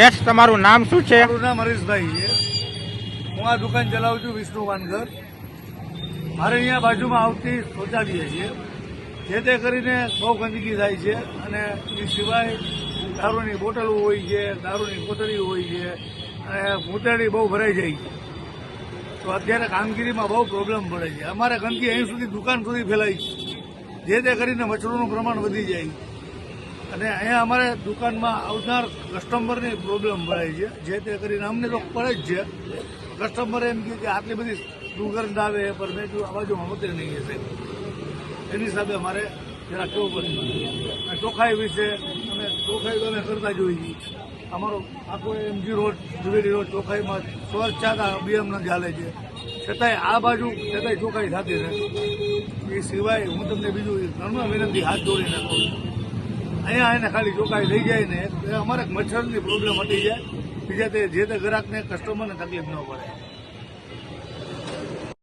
શેઠ, તમારું નામ શું છે? મારું નામ હરીશભાઈ છે. હું આ દુકાન ચલાવું છું વિષ્ણુ વાનગર. મારે અહીંયા બાજુમાં આવતી શૌચાલય છે. જે તે કરીને બહુ ગંદકી થાય છે અને એ સિવાય દારૂની બોટલો હોય છે, દારૂની કોતરી હોય છે અને ભૂતળી બહુ ભરાઈ જાય છે. તો અત્યારે કામગીરીમાં બહુ પ્રોબ્લેમ પડે છે. અમારે ગંદકી અહીં સુધી દુકાન સુધી ફેલાય છે. જે તે કરીને મચ્છરોનું પ્રમાણ વધી જાય અને અહીંયા અમારે દુકાનમાં આવનાર કસ્ટમરની પ્રોબ્લેમ ભરાય છે. જે તે કરીને અમને તો પડે જ છે. કસ્ટમર એમ કહે કે આટલી બધી દુર્ગંધ આવે પણ મેં કીધું, આ બાજુમાં હોતી નહીં હશે. એની સાથે અમારે જરા કેવું પડે. અને ચોખ્ખાઈ વિશે અમે ચોખાઈ અમે કરતા જોઈએ અમારો આખો M G road Zuveri road ચોખાઈમાં સ્વચ્છતા અભિયાન ચાલે છે. છતાંય આ બાજુ છતાંય ચોખાઈ થતી રહે એ સિવાય હું તમને બીજું ઘણું વિનંતી, હાથ જોડીને કહું છું. અહીંયા એને ખાલી ચોકાઈ થઈ જાય ને અમારે મચ્છરની પ્રોબ્લેમ હટી જાય બીજા તે જે તે ગ્રાહકને કસ્ટમરને તકલીફ ન પડે.